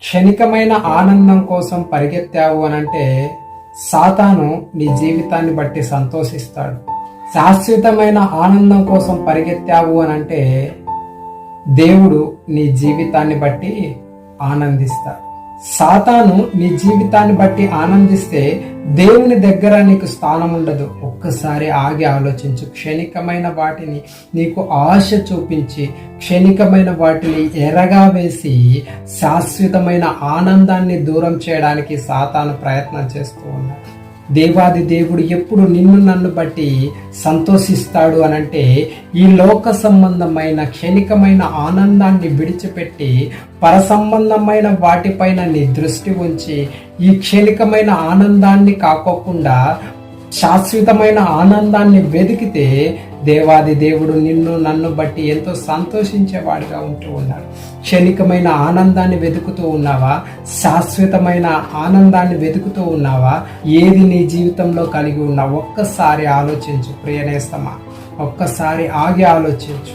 క్షణికమైన ఆనందం కోసం పరిగెత్తావు అనంటే సాతాను నీ జీవితాన్ని బట్టి సంతోషిస్తాడు. శాశ్వతమైన ఆనందం కోసం పరిగెత్తావు అనంటే దేవుడు నీ జీవితాన్ని బట్టి ఆనందిస్తాడు. సాతాను నీ జీవితాన్ని బట్టి ఆనందిస్తే దేవుని దగ్గర నీకు స్థానం ఉండదు. ఒక్కసారి ఆగి ఆలోచించు. క్షణికమైన వాటిని నీకు ఆశ చూపించి క్షణికమైన వాటిని ఎరగా వేసి శాశ్వతమైన ఆనందాన్ని దూరం చేయడానికి సాతాను ప్రయత్నం చేస్తూ ఉన్నాడు. దేవాది దేవుడు ఎప్పుడు నిన్ను నన్ను బట్టి సంతోషిస్తాడు అనంటే ఈ లోక సంబంధమైన క్షణికమైన ఆనందాన్ని విడిచిపెట్టి పర సంబంధమైన వాటిపైన నీ దృష్టి ఉంచి ఈ క్షణికమైన ఆనందాన్ని కాకోకుండా శాశ్వతమైన ఆనందాన్ని వెతికితే దేవాది దేవుడు నిన్ను నన్ను బట్టి ఎంతో సంతోషించేవాడిగా ఉంటూ ఉన్నాడు. క్షణికమైన ఆనందాన్ని వెతుకుతూ ఉన్నావా? శాశ్వతమైన ఆనందాన్ని వెతుకుతూ ఉన్నావా? ఏది నీ జీవితంలో కలిగి ఉన్నావు ఒక్కసారి ఆలోచించు. ప్రియనేస్తమా ఒక్కసారి ఆగి ఆలోచించు.